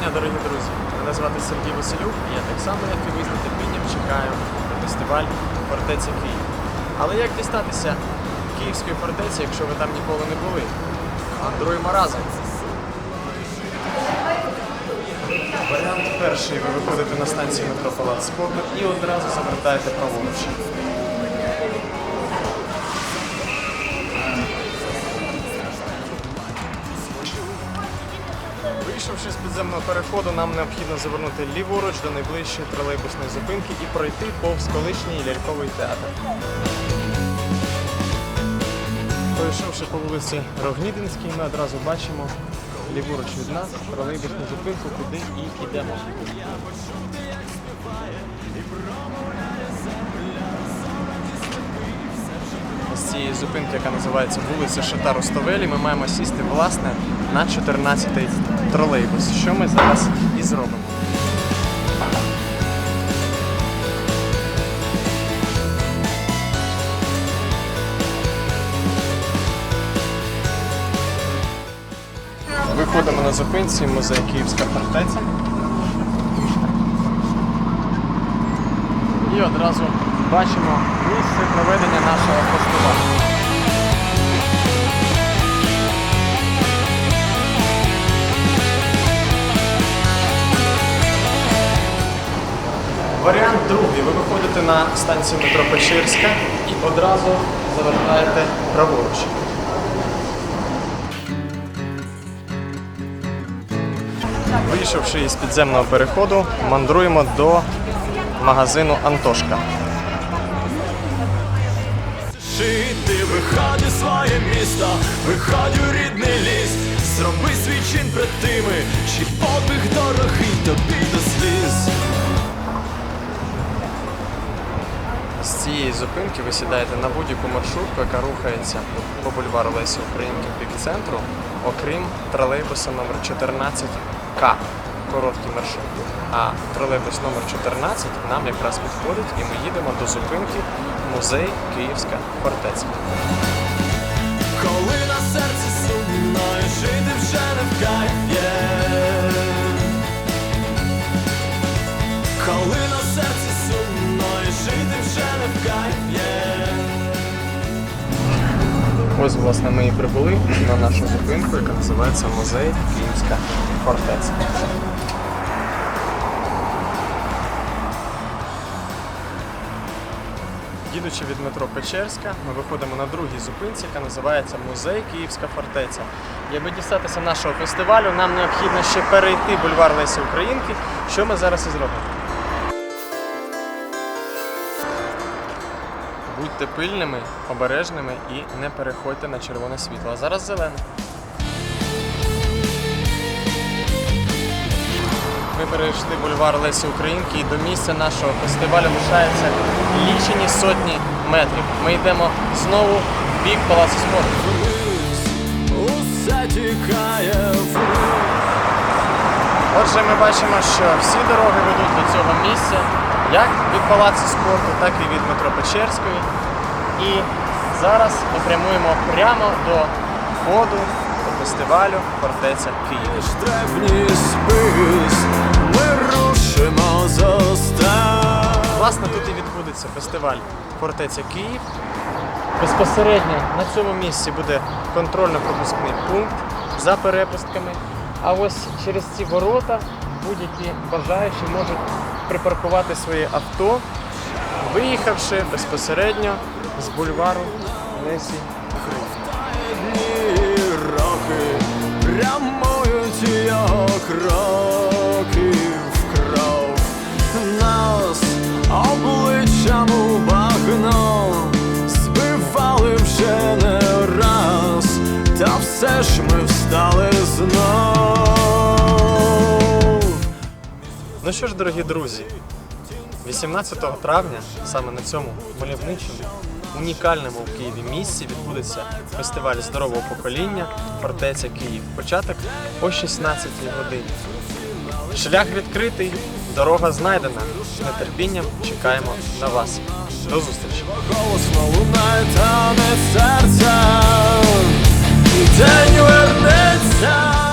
дня, дорогі друзі! Мене звати Сергій Василюк, і я так само, як і ви з нетерпінням чекаю на фестиваль фортеця Київ. Але як дістатися Київської фортеці, якщо ви там ніколи не були? Мандруємо разом. Варіант перший. Ви виходите на станцію метро Палац спорту і одразу завертаєте праворуч. Вийшовши з підземного переходу, нам необхідно завернути ліворуч до найближчої тролейбусної зупинки і пройти повз колишній ляльковий театр. Пройшовши по вулиці Рогнідинській, ми одразу бачимо ліворуч від нас тролейбусну зупинку, куди і йдемо. З цієї зупинки, яка називається вулиця Шата Руставелі, ми маємо сісти власне на 14-й тролейбус, що ми зараз і зробимо. Виходимо на зупинці музей Київська фортеця. І одразу бачимо місце проведення нашого фестивалю. Варіант другий. Ви виходите на станцію метро Печерська і одразу завертаєте праворуч. Вийшовши із підземного переходу, мандруємо до магазину Антошка. Жити, виходь у своє місто, виходь у рідний ліс, зроби свій чин пред тими, чи подвиг дорогий тобі до сліз. З цієї зупинки ви сідаєте на будь-яку маршрутку, яка рухається по бульвару Лесі Українки в бік центру, окрім тролейбуса номер 14К. Короткий маршрут. А тролейбус номер 14 нам якраз підходить і ми їдемо до зупинки музей Київська фортеця. Коли на серці сумно і жити вже не вкай є. Коли на серці сумно і жити вже не вкай є. Ось, власне, ми і прибули на нашу зупинку, яка називається Музей Київська фортеця. Їдучи від метро Печерська, ми виходимо на другій зупинці, яка називається Музей Київська фортеця. Аби дістатися нашого фестивалю, нам необхідно ще перейти бульвар Лесі Українки, що ми зараз і зробимо. Будьте пильними, обережними і не переходьте на червоне світло. А зараз зелене. Перейшли бульвар Лесі Українки і до місця нашого фестивалю лишається лічені сотні метрів. Ми йдемо знову в бік Палацу спорту. Усе тікає. Отже, ми бачимо, що всі дороги ведуть до цього місця, як від Палацу спорту, так і від метро Печерської. І зараз ми прямуємо прямо до входу фестивалю Фортеця Київ. Древній спис, ми рушимо за стан. Власне, тут і відбудеться фестиваль Фортеця Київ. Безпосередньо на цьому місці буде контрольно-пропускний пункт за перепустками. А ось через ці ворота будь-які бажаючі можуть припаркувати своє авто, виїхавши безпосередньо з бульвару Лесі все ж ми встали знов. Ну що ж, дорогі друзі, 18 травня, саме на цьому мальовничому, унікальному в Києві місці відбудеться фестиваль здорового покоління Фортеця Київ. Початок о 16 годині. Шлях відкритий, дорога знайдена. З нетерпінням чекаємо на вас. До зустрічі! Голосно лунає танець серця Daniel Mensah